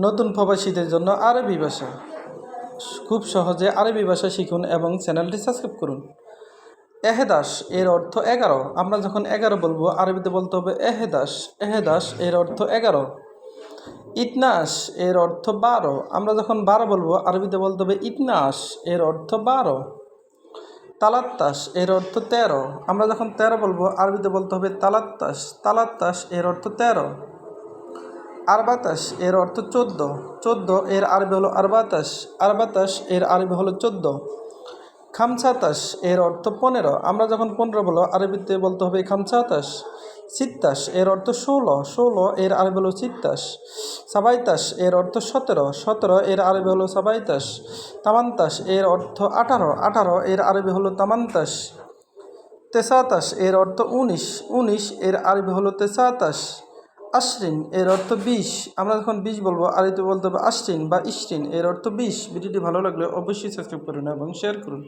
নতুন প্রবাসীদের জন্য আরবি ভাষা। খুব সহজে আরবি ভাষা শিখুন এবং চ্যানেলটি সাবস্ক্রাইব করুন। এহেদাস এর অর্থ এগারো। আমরা যখন এগারো বলব, আরবিতে বলতে হবে এহেদাস। এহেদাস এর অর্থ এগারো। ইতনাস এর অর্থ বারো। আমরা যখন বারো বলব, আরবিতে বলতে হবে ইতনাস এর অর্থ বারো। তালাত্তাস এর অর্থ তেরো। আমরা যখন তেরো বলব, আরবিতে বলতে হবে তালাত্তাস। তালাত্তাস এর অর্থ তেরো। আরবাতাস এর অর্থ চোদ্দ। চোদ্দ, এর আরবি হলো আরবাতাস আরবাতাস এর আরবি হলো চোদ্দ। খামছাতাস, এর অর্থ পনেরো। আমরা যখন পনেরো বলো, আরবিতে বলতে হবে খামছাতাস। সিত্তাস, এর অর্থ ষোলো। ষোলো, এর আরবি হলো সিত্তাস। সাবাইতাস, এর অর্থ সতেরো। সতেরো, এর আরবি হলো সাবাইতাস। তামান্তাস, এর অর্থ আঠারো। আঠারো, এর আরবি হলো তামান্তাস। তেসাতাস, এর অর্থ উনিশ। উনিশ, এর আরবি হলো তেসাতাস। আশ্রিন, এর অর্থ বিষ। আমরা যখন বিষ বলব আর এতে বলতে হবে আশ্রিন বা ইশ্রিন, এর অর্থ বিষ। ভিডিওটি ভালো লাগলে অবশ্যই সাবস্ক্রাইব করুন এবং শেয়ার করুন।